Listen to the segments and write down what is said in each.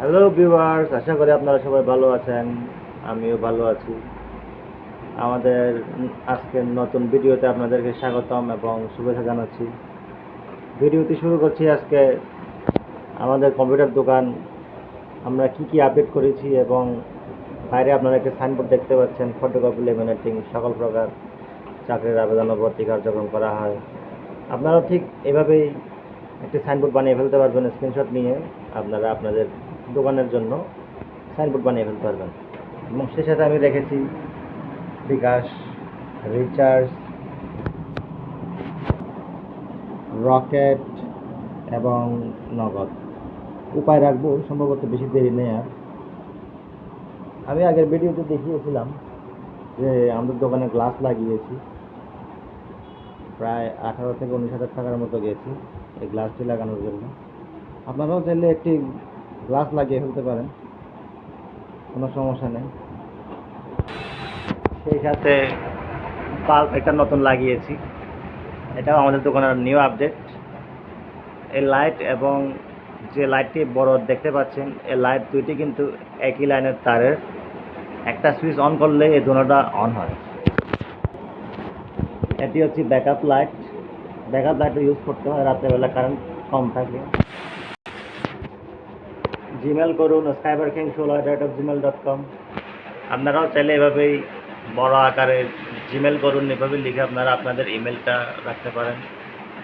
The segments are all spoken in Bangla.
হ্যালো ভিউয়ার্স আশা করি আপনারা সবাই ভালো আছেন। আমিও ভালো আছি। আমাদের আজকের নতুন ভিডিওতে আপনাদেরকে স্বাগতম এবং শুভেচ্ছা জানাচ্ছি। ভিডিওটি শুরু করছি আজকে আমাদের কম্পিউটার দোকান। আমরা কি কি আপডেট করেছি এবং বাইরে আপনারা একটা সাইনবোর্ড দেখতে পাচ্ছেন ফটোকপি লেমিনেটিং সকল প্রকার চাকরির আবেদন ভর্তি কার্যক্রম করা হয়। আপনারাও ঠিক এভাবেই একটি সাইনবোর্ড বানিয়ে ফেলতে পারবেন স্ক্রিনশট নিয়ে। আপনারা আপনাদের দোকানের জন্য সাইনবোর্ড বানিয়ে ফেলতে পারবেন। এবং সে সাথে আমি রেখেছি বিকাশ, রিচার্জ, রকেট এবং নগদ। উপায় রাখব, সম্ভবত বেশি দেরি নেই আর। আমি আগের ভিডিওতে দেখিয়েছিলাম যে আমাদের দোকানে গ্লাস লাগিয়েছি। প্রায় আঠারো থেকে উনিশ হাজার টাকার মতো গেছি এই গ্লাসটি লাগানোর জন্য। আপনারাও চাইলে একটি গ্লাস লাগিয়ে ফেলতে পারেন। কোনো সমস্যা নেই। সেই সাথে বাল্ব একটা নতুন লাগিয়েছি। এটাও আমাদের দোকানের নিউ আপডেট এই লাইট এবং যে লাইটটি বড় দেখতে পাচ্ছেন, এই লাইট দুইটি কিন্তু একই লাইনের তারের। একটা সুইচ অন করলে এই দুটোটা অন হয়। এটি হচ্ছে backup light backup light use করতে হয় রাত্রেবেলা, কারেন্ট কম থাকে। জিমেল করুন সাইবার কিং ষোলো ডট জিমেল ডট কম আপনারাও চাইলে এভাবেই বড় আকারে জিমেল করুন, এভাবে লিখে আপনারা আপনাদের ইমেলটা রাখতে পারেন।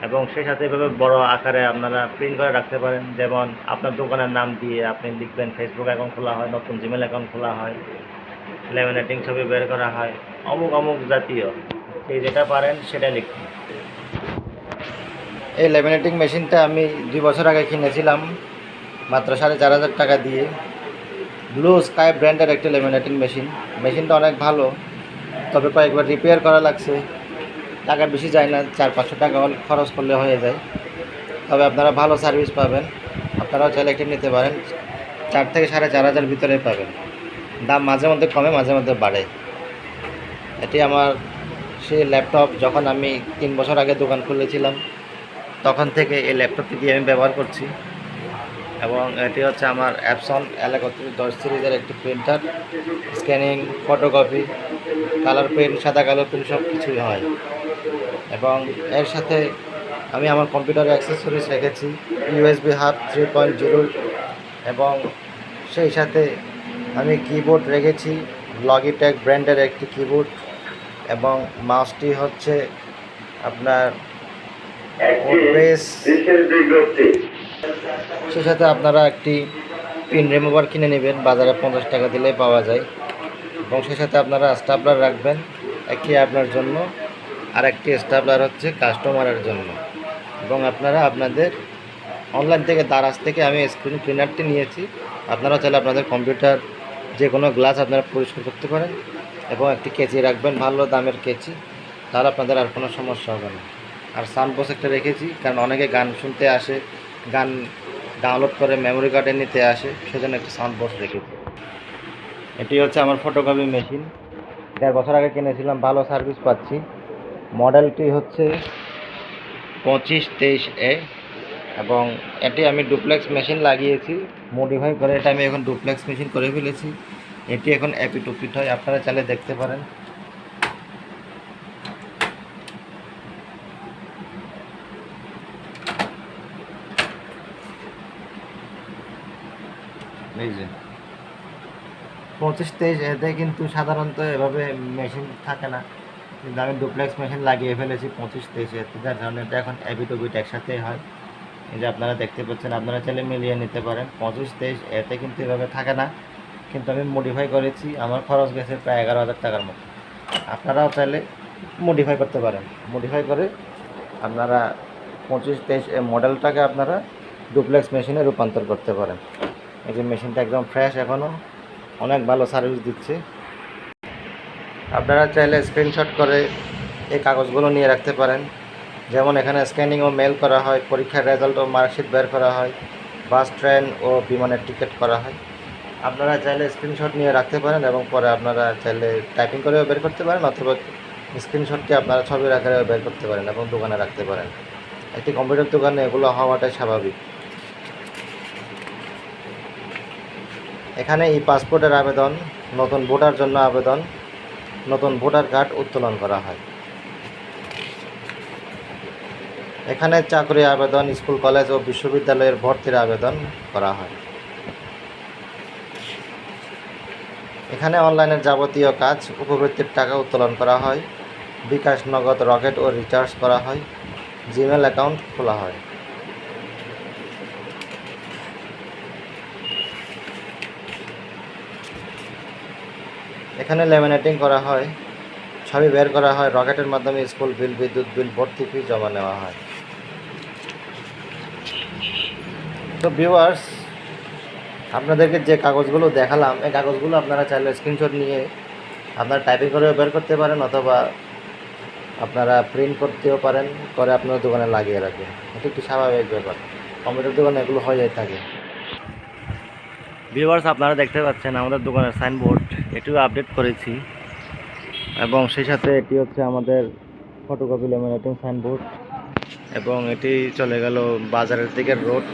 এবং সেই সাথে এভাবে বড় আকারে আপনারা প্রিন্ট করে রাখতে পারেন। যেমন আপনার দোকানের নাম দিয়ে আপনি লিখবেন ফেসবুক অ্যাকাউন্ট খোলা হয়, নতুন জিমেল অ্যাকাউন্ট খোলা হয় লেমিনেটিং ছবি বের করা হয়, অমুক অমুক জাতীয়। সেই যেটা পারেন, সেটা লিখুন। এই লেমিনেটিং মেশিনটা আমি দুই বছর আগে কিনেছিলাম। মাত্র সাড়ে চার হাজার টাকা দিয়ে। ব্লু স্কাই ব্র্যান্ডের একটি লেমিনেটিং মেশিন মেশিনটা অনেক ভালো, তবে কয়েকবার রিপেয়ার করা লাগছে। টাকা বেশি যায় না, চার পাঁচশো টাকা খরচ করলে হয়ে যায়। তবে আপনারা ভালো সার্ভিস পাবেন। আপনারাও চাইলে একটি নিতে পারেন। চার থেকে সাড়ে চার হাজার ভিতরে পাবেন। দাম মাঝে মধ্যে কমে, মাঝে মধ্যে বাড়ে। এটি আমার সেই ল্যাপটপ যখন আমি তিন বছর আগে দোকান খুলেছিলাম, তখন থেকে এই ল্যাপটপটি দিয়ে আমি ব্যবহার করছি। এবং এটি হচ্ছে আমার অ্যাপসন এলাকত্রিশ দশ সিরিজের একটি printer scanning photocopy colour print সাদা কালো প্রিন্ট সব কিছুই হয়। এবং এর সাথে আমি আমার কম্পিউটার অ্যাক্সেসরিজ রেখেছি USB hub three point zero এবং সেই সাথে আমি কিবোর্ড রেখেছি লগিটেক ব্র্যান্ডের একটি কিবোর্ড এবং মাউসটি হচ্ছে আপনার সেই সাথে আপনারা একটি পিন রিমুভার কিনে নেবেন, বাজারে পঞ্চাশ টাকা দিলেই পাওয়া যায়। এবং সে সাথে আপনারা স্টাপলার রাখবেন একটি আপনার জন্য। আর একটি স্টাপলার হচ্ছে কাস্টমারের জন্য। এবং আপনারা আপনাদের অনলাইন থেকে, দারাজ থেকে আমি স্ক্রিন ক্লিনারটি নিয়েছি। আপনারা চাইলে আপনাদের কম্পিউটার যে কোনো গ্লাস আপনারা পরিষ্কার করতে পারেন এবং একটি কেচি রাখবেন, ভালো দামের কেচি। তাহলে আপনাদের আর কোনো সমস্যা হবে না। আর সাউন্ড বক্স একটা রেখেছি, কারণ অনেকে গান শুনতে আসে গান ডাউনলোড করে মেমোরি কার্ডে নিতে আসে, সেজন্য একটি সাউন্ড বক্স রেখেছি। এটি হচ্ছে আমার ফটোকপি মেশিন দেড় বছর আগে কিনেছিলাম, ভালো সার্ভিস পাচ্ছি। মডেলটি হচ্ছে পঁচিশ তেইশ এ এবং এটি আমি ডুপ্লেক্স মেশিন লাগিয়েছি। মডিফাই করে এটা আমি এখন ডুপ্লেক্স মেশিন করে ফেলেছি। এটি এখন অ্যাপি টুপিট হয়, আপনারা চাইলে দেখতে পারেন। এই যে। পঁচিশ তেইশ এতে কিন্তু সাধারণত এভাবে মেশিন থাকে না। কিন্তু আমি ডুপ্লেক্স মেশিন লাগিয়ে ফেলেছি পঁচিশ তেইশ এতে যার কারণে এটা এখন অ্যাবি টুবিট একসাথেই হয়। এই যে আপনারা দেখতে পাচ্ছেন, আপনারা চাইলে মিলিয়ে নিতে পারেন। পঁচিশ তেইশ এতে কিন্তু এভাবে থাকে না। কিন্তু আমি মডিফাই করেছি। আমার খরচ গেছে প্রায় এগারো হাজার টাকার মতো। আপনারাও চাইলে মডিফাই করতে পারেন। মডিফাই করে আপনারা পঁচিশ তেইশ মডেলটাকে আপনারা ডুপ্লেক্স মেশিনে রূপান্তর করতে পারেন। এই যে মেশিনটা একদম ফ্রেশ এখনও অনেক ভালো সার্ভিস দিচ্ছে। আপনারা চাইলে স্ক্রিনশট করে এই কাগজগুলো নিয়ে রাখতে পারেন। যেমন এখানে স্ক্যানিং ও মেল করা হয়, পরীক্ষার রেজাল্ট ও মার্কশিট বের করা হয় বাস ট্রেন ও বিমানের টিকিট করা হয়। আপনারা চাইলে স্ক্রিনশট নিয়ে রাখতে পারেন এবং পরে আপনারা চাইলে টাইপিং করেও বের করতে পারেন অথবা স্ক্রিনশটটি আপনারা ছবির আকারেও বের করতে পারেন এবং দোকানে রাখতে পারেন। একটি কম্পিউটার দোকানে এগুলো হওয়াটাই স্বাভাবিক। এখানে এই পাসপোর্টের আবেদন, নতুন ভোটার জন্য আবেদন, নতুন ভোটার কার্ড উত্তোলন করা হয়। এখানে চাকরি আবেদন, স্কুল, কলেজ ও বিশ্ববিদ্যালয়ের ভর্তির আবেদন করা হয়। এখানে অনলাইনের যাবতীয় কাজ, উপবৃত্তির টাকা উত্তোলন করা হয়, বিকাশ, নগদ, রকেট ও রিচার্জ করা হয়, জিমেল অ্যাকাউন্ট খোলা হয়। এখানে লেমিনেটিং করা হয়, ছবি বের করা হয়, রকেটের মাধ্যমে স্কুল বিল, বিদ্যুৎ বিল, ভর্তি ফি জমা নেওয়া হয়। তো ভিউয়ার্স আপনাদেরকে যে কাগজগুলো দেখালাম, এই কাগজগুলো আপনারা চাইলে স্ক্রিনশট নিয়ে আপনারা টাইপিং করেও বের করতে পারেন অথবা আপনারা প্রিন্ট করতেও পারেন, করে আপনার দোকানে লাগিয়ে রাখবেন। এটা একটি স্বাভাবিক ব্যাপার। কম্পিউটার দোকানে এগুলো হয়ে যায় থাকে। ভিউয়ার্স আপনারা দেখতে পাচ্ছেন আমাদের দোকানের সাইনবোর্ড এটিও আপডেট করেছি। এবং সেই সাথে এটি হচ্ছে আমাদের ফটোকপি লেমিনেটিং সাইনবোর্ড এবং এটি চলে গেল বাজারের দিকের রোড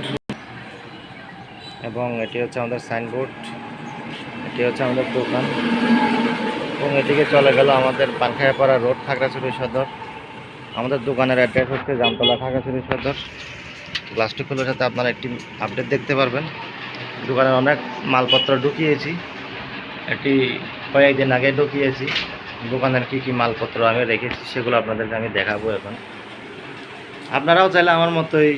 এবং এটি হচ্ছে আমাদের সাইনবোর্ড এটি হচ্ছে আমাদের দোকান। এবং এদিকে চলে গেল আমাদের পানখায়াপাড়া রোড খাগড়াছড়ি সদর। আমাদের দোকানের অ্যাড্রেস হচ্ছে জামতলা, খাগড়াছড়ি সদর। গ্লাসটি খুলে সাথে আপনারা একটি আপডেট দেখতে পারবেন। দোকানের অনেক মালপত্র ঢুকিয়েছি। এটি কয়েকদিন আগে ঢুকিয়েছি। দোকানের কী কী মালপত্র আমি রেখেছি, সেগুলো আপনাদেরকে আমি দেখাবো এখন। আপনারাও চাইলে আমার মতোই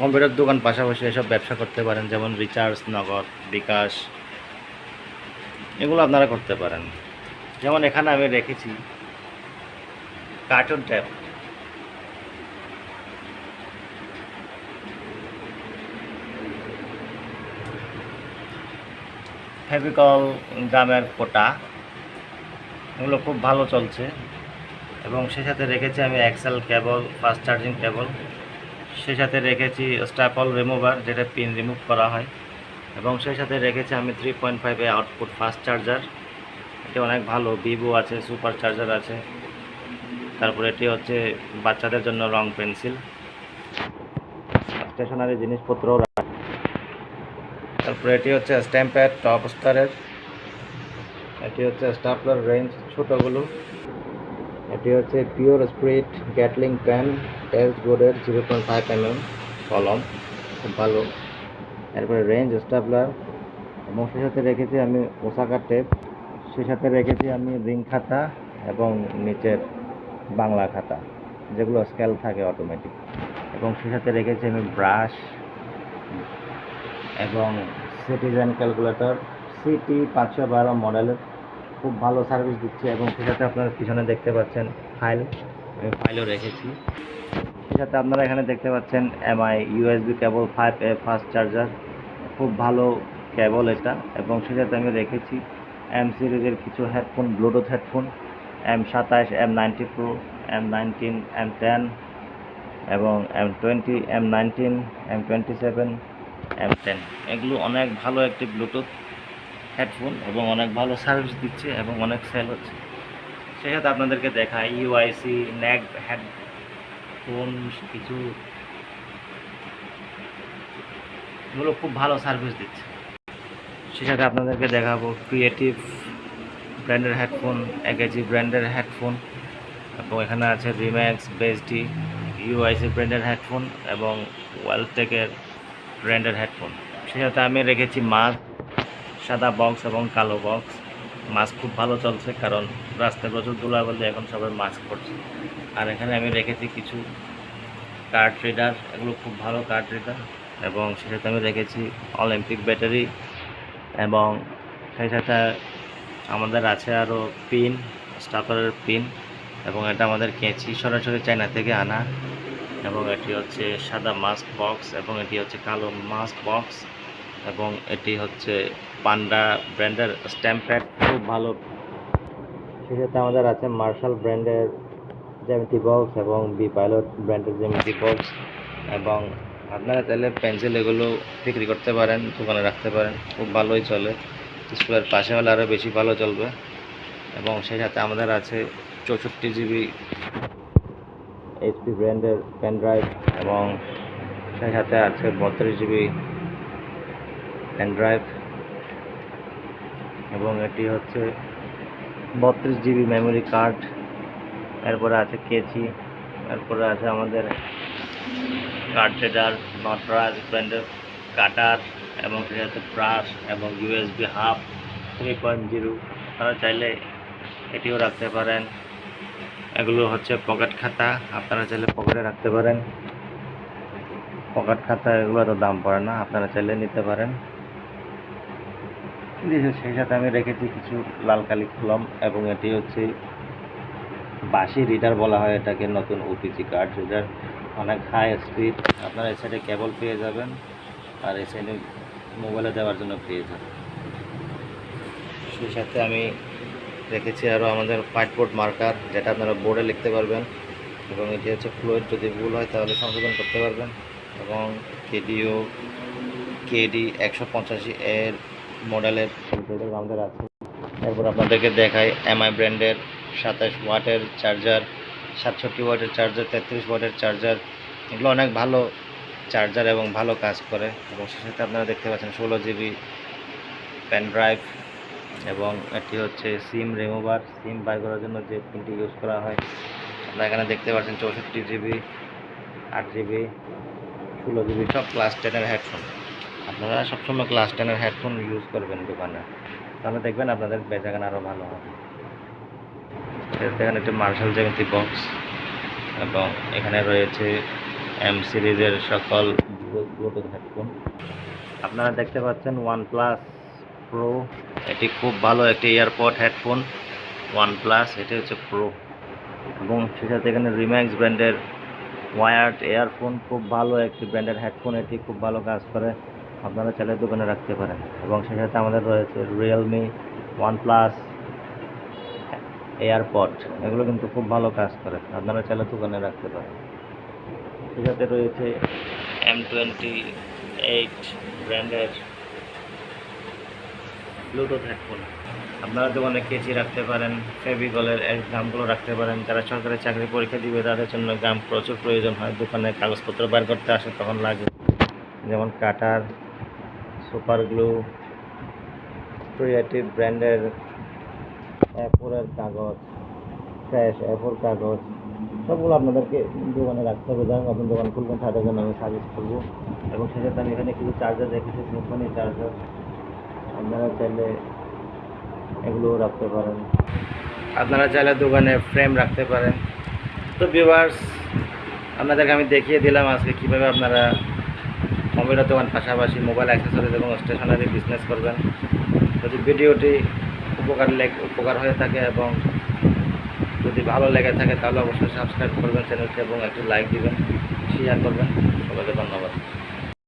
কম্পিউটার দোকান পাশাপাশি এসব ব্যবসা করতে পারেন, যেমন রিচার্জ, নগদ, বিকাশ, এগুলো আপনারা করতে পারেন। যেমন এখানে আমি রেখেছি কার্টুন ট্যাপ ফেভিকল গ্রামের কোটা। এগুলো খুব ভালো চলছে। এবং সেই সাথে রেখেছি আমি Excel cable fast charging cable সেই সাথে রেখেছি স্টাপল রিমুভার যেটা পিন রিমুভ করা হয়। এবং সেই সাথে রেখেছি আমি থ্রি পয়েন্ট ফাইভে আউটপুট ফাস্ট চার্জার এটি অনেক ভালো ভিভো আছে সুপার চার্জার আছে। তারপরে এটি হচ্ছে বাচ্চাদের জন্য রং পেন্সিল। স্টেশনারি জিনিসপত্রও রাখা তারপরে এটি হচ্ছে স্ট্যাম্প প্যাড টপ স্টারের এটি হচ্ছে স্টাপলার রেঞ্জ ছোটোগুলো। এটি হচ্ছে pure spirit Gatling pen test বোর্ডের জিরো পয়েন্ট ফাইভ এমএম কলম। খুব ভালো। এরপরে রেঞ্জ স্টাপলার এবং সেই সাথে রেখেছি আমি ওসাকা টেপ সেই সাথে রেখেছি আমি রিং খাতা এবং নিচের বাংলা খাতা, যেগুলো স্কেল থাকে অটোমেটিক এবং সেই সাথে রেখেছি আমি ব্রাশ এবং সিটিজেন ক্যালকুলেটর, সিটি পাঁচশো বারো মডেলের খুব ভালো সার্ভিস দিচ্ছে এবং সেটাতে আপনারা পিছনে দেখতে পাচ্ছেন ফাইল, আমি ফাইলও রেখেছি। সেটাতে আপনারা এখানে দেখতে পাচ্ছেন MI, USB cable five A fast charger, খুব ভালো কেবল এটা এবং সেটাতে আমি রেখেছি এম সিরিজের কিছু হেডফোন, ব্লুটুথ হেডফোন এম সাতাশ M ninety pro M nineteen M ten এবং M twenty M nineteen M twenty seven M ten এগুলো অনেক ভালো একটি ব্লুটুথ হেডফোন এবং অনেক ভালো সার্ভিস দিচ্ছে এবং অনেক সেল হচ্ছে। সেই সাথে আপনাদেরকে দেখা ইউআইসি ন্যাক হেডফোন কিছু এগুলো খুব ভালো সার্ভিস দিচ্ছে। সেই সাথে আপনাদেরকে দেখাবো ক্রিয়েটিভ ব্র্যান্ডের হেডফোন একেজি ব্র্যান্ডের হেডফোন এবং এখানে আছে রিম্যাক্স বেসডি ইউআইসি ব্র্যান্ডের হেডফোন এবং ওয়েলটেকের ব্র্যান্ডের হেডফোন। সেই সাথে আমি রেখেছি মাস্ক সাদা বক্স এবং কালো বক্স। মাস্ক খুব ভালো চলছে কারণ রাস্তায় প্রচুর বলে এখন সবাই মাস্ক পরছে আর এখানে আমি রেখেছি কিছু কার্ড রিডার, এগুলো খুব ভালো কার্ড রিডার। এবং সাথে আমি রেখেছি অলিম্পিক ব্যাটারি এবং সেই সাথে আমাদের আছে আরও পিন, স্টাপারের পিন এবং এটা আমাদের কেঁচি সরাসরি চায়না থেকে আনা। এবং এটি হচ্ছে সাদা মাস্ক বক্স এবং এটি হচ্ছে কালো মাস্ক বক্স এবং এটি হচ্ছে পান্ডা ব্র্যান্ডের স্ট্যাম্প প্যাড খুব ভালো। সেক্ষেত্রে আমাদের আছে মার্শাল ব্র্যান্ডের জ্যামিতি বক্স এবং বি পাইলট ব্র্যান্ডের জ্যামিতি বক্স এবং আপনারা চাইলে পেন্সিল এগুলো বিক্রি করতে পারেন, দোকানে রাখতে পারেন। খুব ভালোই চলে। স্কুলের পাশে হলে আরও বেশি ভালো চলবে। এবং সেই সাথে আমাদের আছে চৌষট্টি জিবি এইচপি ব্র্যান্ডের পেন ড্রাইভ এবং সেই সাথে আছে বত্রিশ জিবি পেন ড্রাইভ এবং এটি হচ্ছে বত্রিশ জিবি মেমোরি কার্ড। এরপরে আছে কেচি, এরপরে আছে আমাদের কার্ড রেডার নটরাজ ব্র্যান্ডের কাটার এবং সেটা হচ্ছে ব্রাশ এবং USB hub three point zero. তারা চাইলে এটিও রাখতে পারেন। এগুলো হচ্ছে পকেট খাতা, আপনারা চাইলে পকেটে রাখতে পারেন। পকেট খাতা, এগুলো তো দাম পড়ে না, আপনারা চাইলে নিতে পারেন। সেই সাথে আমি রেখেছি কিছু লাল কালি কলম, এবং এটি হচ্ছে বাসি রিডার বলা হয় এটাকে, নতুন ওপিসি কার্ড রিডার অনেক হাই স্পিড আপনারা এই সাইডে কেবল পেয়ে যাবেন, আর এই সাইডে মোবাইলে দেওয়ার জন্য পেয়ে যাবেন। সেই সাথে আমি রেখেছি আরও আমাদের হোয়াইট বোর্ড মার্কার, যেটা আপনারা বোর্ডে লিখতে পারবেন। এবং এটি হচ্ছে ফ্লোয়েড, যদি ভুল হয় তাহলে সংশোধন করতে পারবেন। এবং কেডিও, কেডি একশো পঞ্চাশি এর মডেলের আমাদের আছে। এরপর আপনাদেরকে দেখাই এমআই ব্র্যান্ডের সাতাশ ওয়াটের চার্জার, সাতষট্টি ওয়াটের চার্জার, তেত্রিশ ওয়াটের চার্জার। এগুলো অনেক ভালো চার্জার এবং ভালো কাজ করে। এবং সে সাথে আপনারা দেখতে পাচ্ছেন ষোলো জিবি পেন ড্রাইভ এবং এটি হচ্ছে সিম রিমুভার, সিম বাই করার জন্য যে পিনটি ইউজ করা হয়। আপনারা এখানে দেখতে পাচ্ছেন চৌষট্টি জিবি, আট জিবি, ষোলো জিবি, সব ক্লাস টেনের হেডফোন। আপনারা সবসময় ক্লাস টেনের হেডফোন ইউজ করবেন দোকানে। তাহলে দেখবেন আপনাদের বেচাকেনা আরও ভালো হবে। দেখেন একটি মার্শাল জ্যামিতি বক্স এবং এখানে রয়েছে এম সিরিজের সকল ব্লুটুথ হেডফোন আপনারা দেখতে পাচ্ছেন ওয়ান প্লাস প্রো এটি খুব ভালো একটি এয়ারপড হেডফোন ওয়ান প্লাস এটি হচ্ছে প্রো এবং সে সাথে এখানে রিম্যাক্স ব্র্যান্ডের ওয়ার্ড এয়ারফোন খুব ভালো একটি ব্র্যান্ডের হেডফোন এটি খুব ভালো কাজ করে, আপনারা চাইলে দোকানে রাখতে পারেন। এবং সে সাথে আমাদের রয়েছে রিয়েলমি ওয়ান প্লাস এয়ারপড এগুলো কিন্তু খুব ভালো কাজ করে, আপনারা চাইলে দোকানে রাখতে পারেন। সেটাতে রয়েছে এম টোয়েন্টি এইট ব্র্যান্ডের ব্লুটুথ হেডফোন আপনারা দোকানে কেচি রাখতে পারেন ফেভিকলের গ্রামগুলো রাখতে পারেন, যারা সরকারি চাকরি পরীক্ষা দিবে, তাদের জন্য গ্রাম প্রচুর প্রয়োজন হয়। দোকানে কাগজপত্র বের করতে আসে, তখন লাগে। যেমন কাটার সুপার গ্লু ক্রিয়েটিভ ব্র্যান্ডের অ্যাপোরের কাগজ ফ্রেশ অ্যাপোর কাগজ, সবগুলো আপনাদেরকে দোকানে রাখতে হবে। হোক, আপনি দোকান খুলবেন, তাদের জন্য আমি সাজেস্ট করব। এবং সেক্ষেত্রে আমি এখানে কিছু চার্জার রেখেছি সিম্পনি চার্জার আপনারা চাইলে এগুলোও রাখতে পারেন। আপনারা চাইলে দোকানে ফ্রেম রাখতে পারেন। তো ভিউয়ার্স আপনাদেরকে আমি দেখিয়ে দিলাম আজকে কীভাবে আপনারা কম্পিউটার দোকান পাশাপাশি মোবাইল অ্যাক্সেসরিজ এবং স্টেশনারি বিজনেস করবেন। যদি ভিডিওটি উপকার উপকার হয়ে থাকে এবং যদি ভালো লেগে থাকে, তাহলে অবশ্যই সাবস্ক্রাইব করবেন চ্যানেলটি এবং একটি লাইক দিবেন শেয়ার করবেন। সবাইকে ধন্যবাদ।